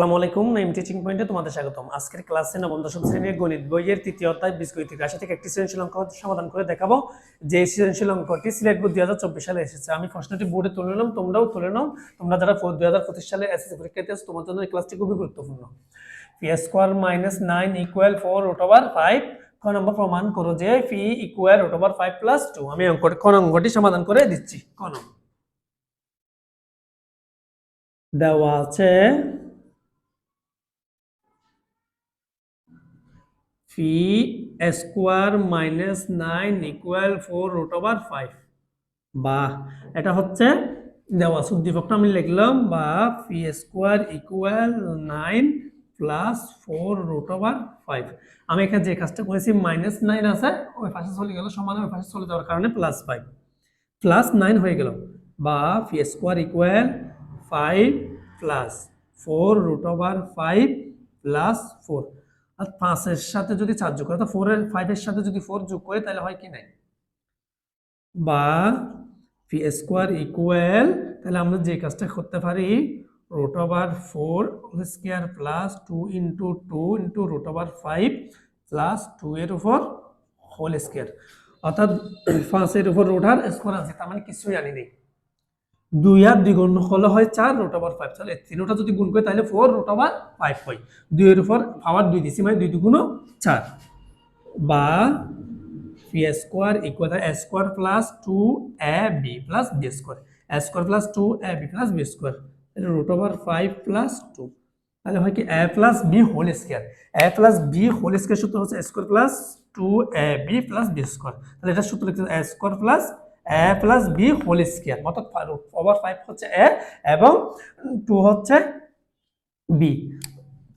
আসসালামু আলাইকুম, নাইম টিচিং পয়েন্টে তোমাদের স্বাগতম। আজকের ক্লাসে নবম দশম শ্রেণির গণিত বইয়ের তৃতীয় অধ্যায় রাশি থেকে একটি সৃজনশীল অঙ্ক সমাধান করে দেখাবো। যে সৃজনশীল অঙ্কটি সিলেট বোর্ড দুই হাজার চব্বিশ সালে এসেছে। আমি প্রশ্নটি বোর্ডে তুলে নিলাম, তোমরাও তুলে নাও। তোমরা যারা দুই হাজার পঁচিশ সালে এসএসসি পরীক্ষা দিয়েছ, তোমার জন্য এই ক্লাসটি খুবই গুরুত্বপূর্ণ। P square minus nine equal four root over five ক নম্বর প্রমাণ করো যে phi equal root over five plus two আমি অঙ্কটি ক অঙ্কটি সমাধান করে দিচ্ছি, ক দেওয়া আছে phi square minus nine equal four root over five বা এটা হচ্ছে দেওয়া উদ্দীপকটা আমি লিখলাম, বা phi square equal nine plus four root over five আমি এখানে যে কাজটা করেছি মাইনাস নাইন আছে, ওই পাশে চলে গেল, সমান ওই পাশে চলে যাওয়ার কারণে প্লাস ফাইভ প্লাস নাইন হয়ে গেল, বা phi square equal five plus four root over five plus four আর পাঁচের সাথে যদি চার যোগ করে তো ফোরের ফাইভের সাথে যদি ফোর যোগ করে, তাহলে হয় কি নাই? বা পি স্কোয়ার ইকুয়াল তাহলে আমরা যে কাজটা করতে পারি root over four square plus two into two into root over five plus two এর উপর হোল স্কোয়ার অর্থাৎ পাঁচের উপর রুট আর স্কোয়ার আছে, তার মানে কিছুই জানি নেই। দুই আর দ্বিগুণ হলে হয় চার, রোট ওভার ফাইভ তাহলে তিনটা যদি গুণ করে তাহলে ফোর রুট ওভার ফাইভ হয়। দুইয়ের উপর পাওয়ার দুই দিছি মানে দুই দুগুণ চার। বা P square equal A square plus two A B plus B square A square plus two A B plus B square root over five plus two তাহলে হয় কি A plus B whole square A plus B whole square সূত্র হচ্ছে square plus two A B plus B square তাহলে এটা সূত্র লিখতে A square plus A plus B whole square অর্থাৎ রুট ওভার ফাইভ হচ্ছে এ এবং টু হচ্ছে বি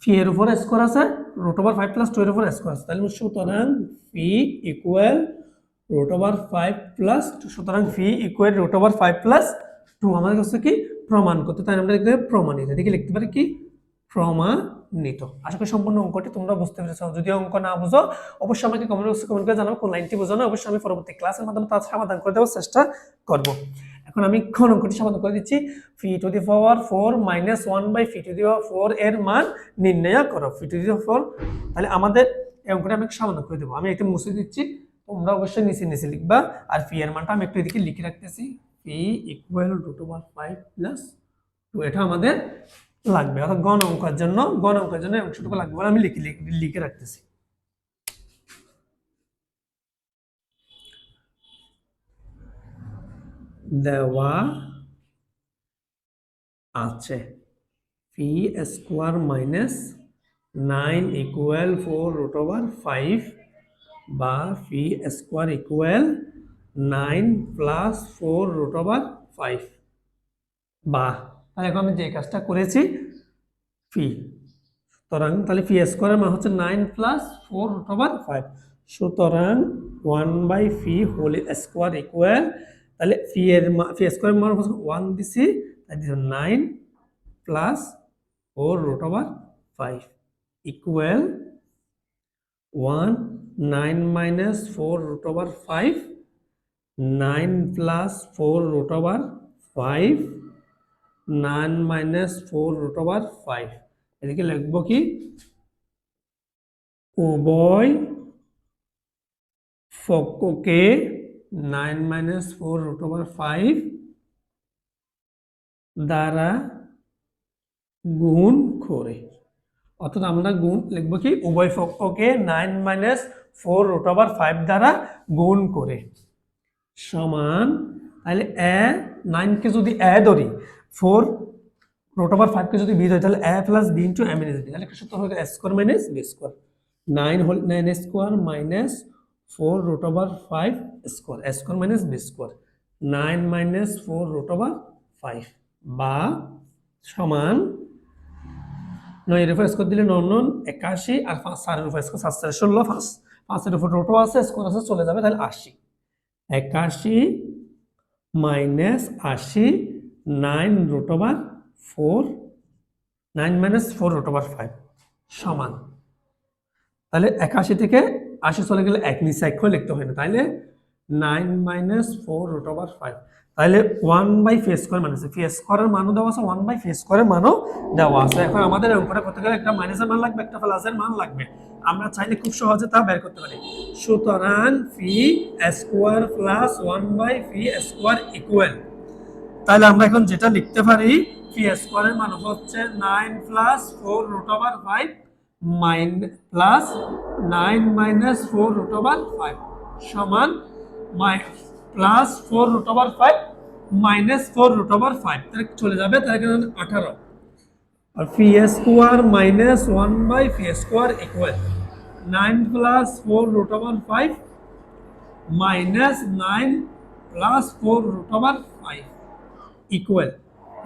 ফি এর উপর স্কোয়ার আছে root over five plus two এর উপর স্কোয়ার আছে। তাহলে সুতরাং phi equal root over five plus two সুতরাং phi equal root over five plus two আমাদের কাছে কি প্রমাণ করতে তাই আমরা লিখতে পারি প্রমাণিত। এদিকে লিখতে পারি কি? প্রমাণিত আশা করি সম্পূর্ণ অঙ্কটি তোমরা বুঝতে পেরেছ। যদি অঙ্ক না বুঝো, অবশ্যই আমাকে কমেন্ট বক্সে কমেন্ট করে জানাব কোন লাইনটি বোঝো না, অবশ্যই আমি পরবর্তী ক্লাসের মাধ্যমে তার সমাধান করে দেওয়ার চেষ্টা করব। এখন আমি কোন অঙ্কটি সমাধান করে দিচ্ছি। Phi to the power four minus one by phi to the power four এর মান নির্ণয় করো। ফি টু দি পাওয়ার ফোর তাহলে আমাদের এই অঙ্কটা আমি সমাধান করে দেবো। আমি একটু মুছে দিচ্ছি। তোমরা অবশ্যই নিচে নিচে লিখবা। আর ফি এর মানটা আমি একটু এদিকে লিখে রাখতেছি। Phi equal root over five plus two এটা আমাদের লাগবে। অর্থাৎ গণ অঙ্কের জন্য, গণ অঙ্কের জন্য অংশটুকু লাগবে বলে আমি লিখে- লিখে রাখতেছি। দেওয়া আছে। P square minus nine equal four root over five বা P square equal nine plus four root over five বা তাহলে এখন আমি যে কাজটা করেছি ফি সুতরাং তাহলে ফি স্কোয়ারের মান হচ্ছে nine plus four root over five সুতরাং one by phi whole square equal তাহলে ফি এর ফি স্কোয়ারের মান হচ্ছে ওয়ান দিছি, তাই দিলাম nine plus four root over five equal one nine minus four root over five nine plus four root over five nine minus four root over five. এদিকে লিখব কি? উভয় ফককে nine minus four root over five দ্বারা গুণ করে। অর্থাৎ আমরা গুণ লিখব কি? উভয় পক্ষকে nine minus four root over five দ্বারা গুণ করে। সমান, তাহলে এ, নাইনকে যদি এ ধরি ফোর রুট ওভার ফাইভকে যদি বি ধরি তাহলে এ প্লাস বি ইন্টু এম এনএস বি তাহলে একটা সূত্র হবে A square minus B square nine whole nine square minus four root over five square A square minus B square nine minus four root over five বা সমান নয়ের উপর স্কোয়ার দিলে নন নন একাশি আর পাঁচ চারের উপর স্কোয়ার সাত চারে ষোলো, পাঁচ, পাঁচের উপর রোটো আছে স্কোয়ার আছে, চলে যাবে তাহলে আশি। একাশি মাইনাস আশি nine root over four, nine minus four root over five, সমান। তাহলে একাশি থেকে আশি চলে গেলে এক করে লিখতে হয় না। তাইলে nine minus four root over five. তাহলে ওয়ান বাই ফি স্কোয়ার মানে ফেস স্কোয়ারের মানও দেওয়া আছে, ওয়ান বাই ফেস স্কোয়ারের মানও দেওয়া আছে। এখন আমাদের অঙ্কটা করতে গেলে একটা মাইনাসের মান লাগবে, একটা প্লাসের মান লাগবে। আমরা চাইলে খুব সহজে তা বের করতে পারি। সুতরাং phi square plus one by phi square equal তাহলে আমরা এখন যেটা লিখতে পারি পি স্কোয়ারের মান হচ্ছে nine plus four root over five mine plus nine minus four root over five সমান my plus four root over five minus four root over five তাহলে চলে যাবে তাহলে এখানে আঠারো। আর phi square minus one by phi square equal nine plus four root over five minus nine plus four root over five equal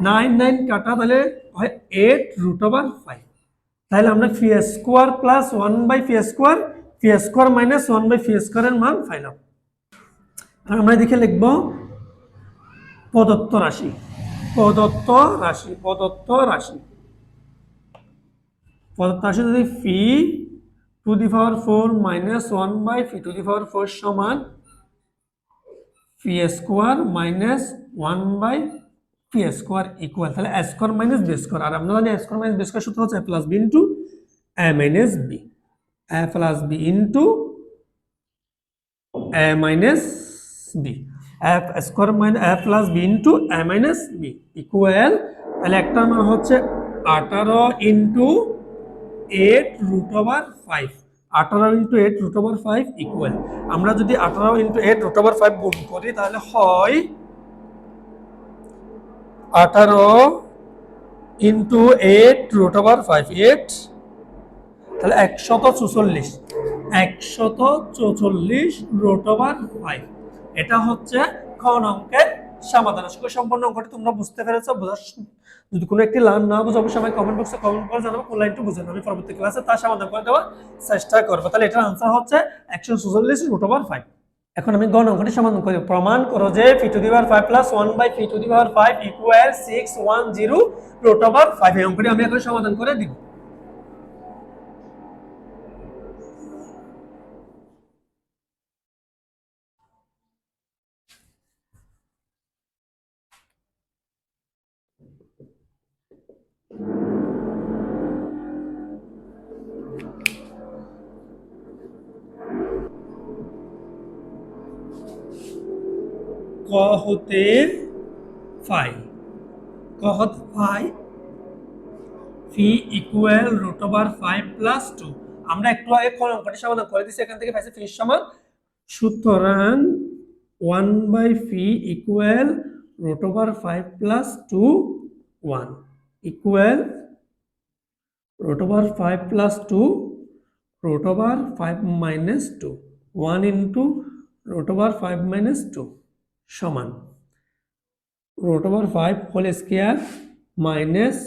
nine nine কাটা তাহলে হয় eight root over five তাহলে আমরা phi square plus one by phi square phi square minus one by phi স্কোয়ারের মান পাইলাম আর আমরা দেখে লিখব প্রদত্ত রাশি। প্রদত্ত রাশি প্রদত্ত রাশি। প্রদত্ত রাশি যদি phi to the power four minus one by phi to the power four সমান phi square minus one by P square equal তাহলে A square minus B square. আর আমরা জানি স্কোয়ার মাইনাস বি স্কোয়ার সূত্র হচ্ছে plus B into A minus B A plus B into A minus B F square minus A plus B into A minus B equal তাহলে একটার মান হচ্ছে আঠারো into eight root over five আঠারো into eight root over five equal আমরা যদি আঠারো into eight root over five গুণ করি, তাহলে হয় আঠারো into eight root over five eight তাহলে একশত চৌচল্লিশ। একশত চৌচল্লিশ রুট ওভার ফাইভ এটা হচ্ছে খন অঙ্কের সমাধান। আশা করি সম্পূর্ণ অঙ্কটি তোমরা বুঝতে পেরেছ। বোঝার যদি কোনো একটি লাইন না বুঝো, অবশ্যই আমাকে কমেন্ট বক্সে কমেন্ট করে জানাব, কোন লাইনটি বুঝে আমি পরবর্তী ক্লাসে তার সমাধান করে দেওয়ার চেষ্টা করব। তাহলে এটার আনসার হচ্ছে একশো চৌচল্লিশ রুট ওভার ফাইভ এখন আমি গণ সমাধান করি। প্রমাণ করো যে P to the power five plus one by P to the power five equal six one zero root over five এই অঙ্কটি আমি এখন সমাধান করে দিব। ক হতে ফাই ক হতে phi phi equal root over five plus two আমরা একটু আগে কোন অঙ্কটি সমাধান করে দিচ্ছি এখান থেকে পাইছি ফির সমান। সুতরাং one by phi equal root over five plus two one equal root over five plus two root over five minus two one into root over five minus two সমান। Root over five whole square minus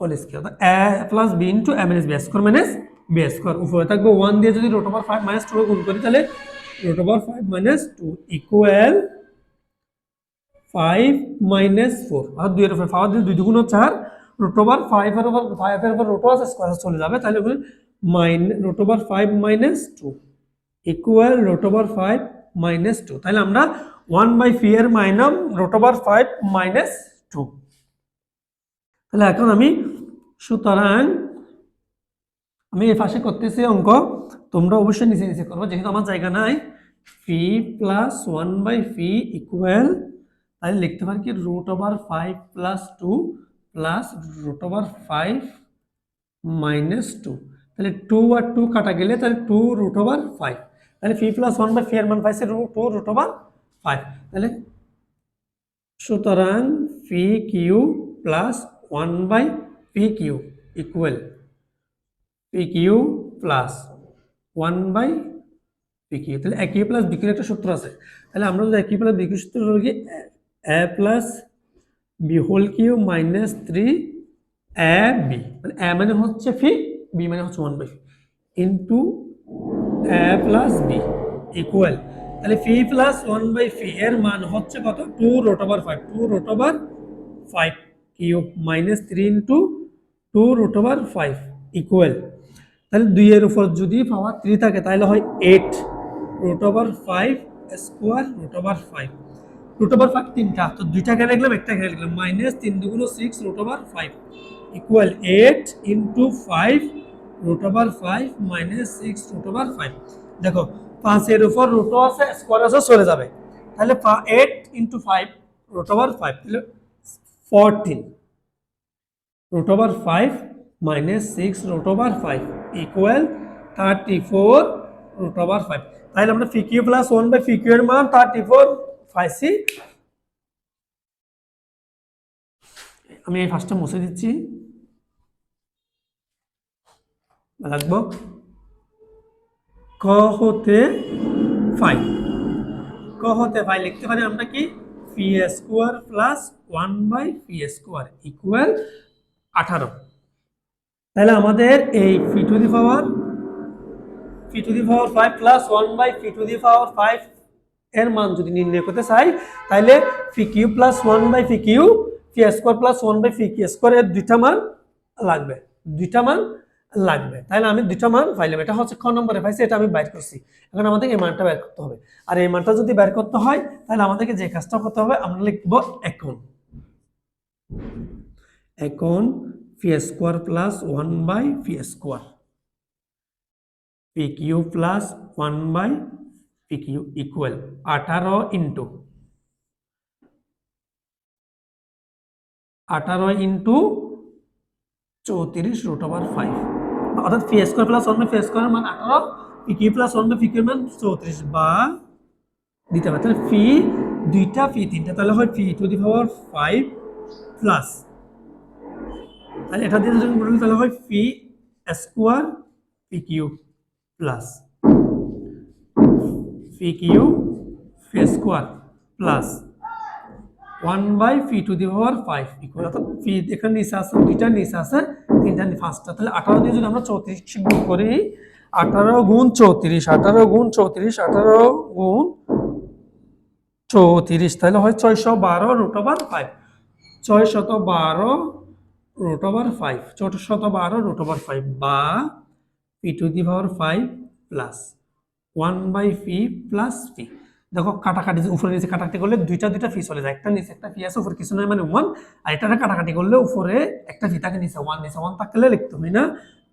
whole square A plus B into A minus B square minus B square উপরে থাকবে one দিয়ে যদি root over five minus two গুণ করি, তাহলে root over five minus two equal five minus four আর দুইয়ের উপরে five দিয়ে দুই দুগুণ চার রুট ওভার ফাইভের উপর ফাইভের উপর রুট ওভার স্কোয়ার চলে যাবে, তাহলে mine root over five minus two equal root over five minus two তাহলে আমরা ওয়ান বাই ফি এর মাইনাম root over five minus two. তাহলে এখন আমি সুতরাং আমি এই পাশে করতেছি অঙ্ক, তোমরা অবশ্যই নিচে নিচে করব যেহেতু আমার জায়গা নাই। Phi plus one by phi equal তাহলে লিখতে পারি কি root over five plus two plus root over five minus two তাহলে টু আর টু কাটা গেলে তাহলে টু রুট ওভার ফাইভ তাহলে phi plus one by phi এর মান পাইছে টু রুট ওভার ফাইভ তাহলে সুতরাং phi cube plus one by p cube equal p cube plus one by p cube তাহলে একই প্লাস বি কিউ একটা সূত্র আছে। তাহলে আমরা যদি একই প্লাস বি কিউ সূত্র কি a plus b whole cube minus three a b মানে এ মানে হচ্ছে ফি বি মানে হচ্ছে one by phi into a plus b equal তাহলে phi plus one by phi এর মান হচ্ছে কত? Two root over five two root over five cube minus three into two root over five equal তাহলে দুইয়ের উপর যদি পাওয়ার থ্রি থাকে, তাহলে হয় eight root over five square root over five root over five তিনটা। তো দুইটা এখানে লিখলাম, একটা এখানে লিখলাম। মাইনাস তিন দুগুলো six root over five equal eight into five root over five minus six root over five দেখো পাঁচের উপর রুট আছে স্কোয়ার আছে, চলে যাবে। তাহলে eight into five root over five তাহলে fourteen root over 5 minus 6 root over 5 equal 34 root over 5 তাহলে আমরা pq প্লাস 1 বাই এর মান 34 পাইছি আমি এই ফার্স্টটা মুছে দিচ্ছি। লাগবো? ক হতে ফাই। ক হতে ফাই লিখতে পারি আমরা কি? P square plus one by p square equal আঠারো। তাহলে আমাদের এই p to the power p to the power five plus one by p to the power five এর মান যদি নির্ণয় করতে চাই, তাহলে p cube plus one by p cube p square plus one by p cube square এর দুইটা মান লাগবে। দুইটা মান লাগবে। তাহলে আমি দুইটা মান পাইলাম। এটা হচ্ছে খ নম্বরে পাইছি, এটা আমি বাইর করছি। এখন আমাদেরকে এই মানটা বের করতে হবে। আর এই মানটা যদি বের করতে হয়, তাহলে আমাদেরকে যে কাজটা করতে হবে, আমরা লিখব এখন। এখন p square plus one by p square p cube plus one by p cube equal আঠারো ইন্টু আঠারো ইন্টু চৌত্রিশ রুট ওভার ফাইভ অর্থাৎ p square plus one by p square মান আঠারো p cube plus one by p cube মান চৌত্রিশ বা দিতে হবে। তাহলে ফি দুইটা ফি তিনটা, তাহলে হয় phi to the power five plus তাহলে এটা দিয়ে যদি বলি, তাহলে হয় phi square p cube plus p cube phi square plus one by phi to the power five equal অর্থাৎ ফি এখানে নিচে আছে, দুইটা নিচে আছে তিনটা পাঁচটা। তাহলে আঠারো দিয়ে যদি আমরা চৌত্রিশ গুণ করি, আঠারো গুণ চৌত্রিশ, আঠারো গুণ চৌত্রিশ, আঠারো গুণ চৌত্রিশ, তাহলে হয় ছয়শো বারো রুট ওভার ফাইভ ছয়শত বারো রুট ওভার ফাইভ চৌশত বারো রুট ওভার ফাইভ বা p to the power five plus one by phi plus phi দেখো কাটাকাটি উপরে নিচে কাটাকাটি করলে দুইটা দুইটা ফি চলে যায়। একটা নিচে একটা ফি আছে, উপরে কিছু নয় মানে ওয়ান আর এটা কাটাকাটি করলে উপরে একটা ফি থাকে নিচে ওয়ান নিচে ওয়ান থাকলে লিখতে হয় না।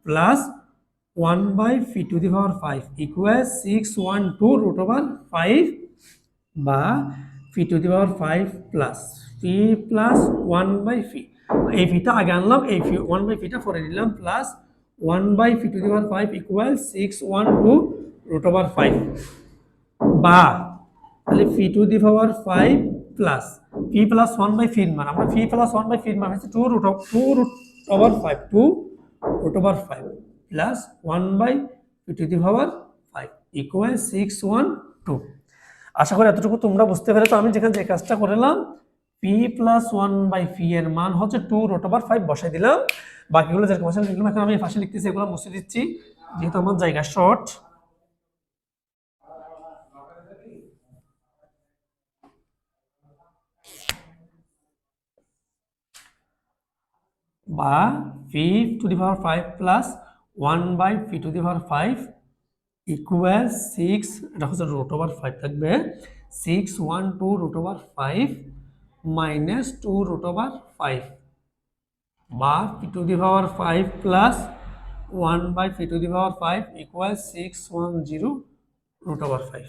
Plus one by phi to the power five equal six one two root over five বা phi to the power five plus phi plus one by phi এই ফিটা আগে আনলাম, এই ফি ওয়ান বাই ফিটা পরে নিলাম। Plus one by phi to the power five equal six one two root over five বা তাহলে phi to the power five plus phi plus one by ফির মান আমরা ফি প্লাস ওয়ান বাই ফির মান হচ্ছে two root two root over five two root over five plus one by phi to the power five equal six one two আশা করি এতটুকু তোমরা বুঝতে পেরেছ। আমি যেখানে যে কাজটা করলাম p plus one by phi এর মান হচ্ছে টু রোট ওভার ফাইভ বসাই দিলাম। বাকিগুলো যেরকম আছে এখন আমি পাশে লিখতেছি, এগুলো মুছে দিচ্ছি। যেহেতু আমার জায়গা শর্ট বা p to the power five plus one by p to the power five equal six এটা হচ্ছে রুট ওভার ফাইভ থাকবে। Six one two root over five minus two root over five বা p to the power five plus one by p to the power five equal six one zero root over five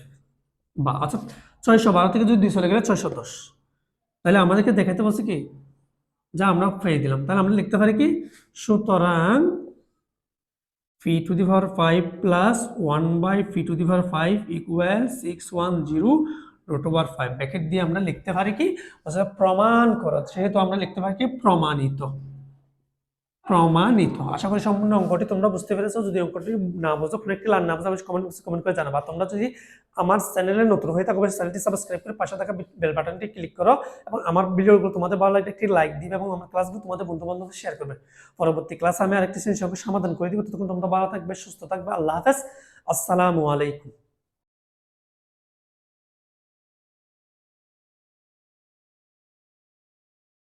বা আচ্ছা ছয়শো বারো থেকে যদি দুই চলে গেলে ছয়শো দশ। তাহলে আমাদেরকে দেখাতে বলছে কি? যা আমরা পেয়ে দিলাম। তাহলে আমরা লিখতে পারি কি? সুতরাং phi to the power five plus one by phi to the power five equal six one zero root over five bracket দিয়ে আমরা লিখতে পারি কি? প্রমাণ করা। সেহেতু আমরা লিখতে পারি কি? প্রমাণিত। প্রমাণিত আশা করি সম্পূর্ণ অঙ্কটি তোমরা বুঝতে পেরেছ। যদি অঙ্কটি না বুঝো, কোনো একটি লাল না বুঝো অবশ্যই কমেন্ট বক্সে কমেন্ট করে জানাবা। তোমরা যদি আমার চ্যানেলে নতুন হয়ে থাকো চ্যানেলটি সাবস্ক্রাইব করে পাশে থাকা বেল বাটনটি ক্লিক করো এবং আমার ভিডিওগুলো তোমাদের ভালো লাগলে একটি লাইক দিবে এবং আমার ক্লাসগুলো তোমাদের বন্ধু বান্ধব শেয়ার করবে। পরবর্তী ক্লাস আমি আরেকটি শ্রেণির সঙ্গে সমাধান করে দিব। ততক্ষণ তোমরা ভালো থাকবে, সুস্থ থাকবে। আল্লাহ হাফেজ। আসসালামু আলাইকুম।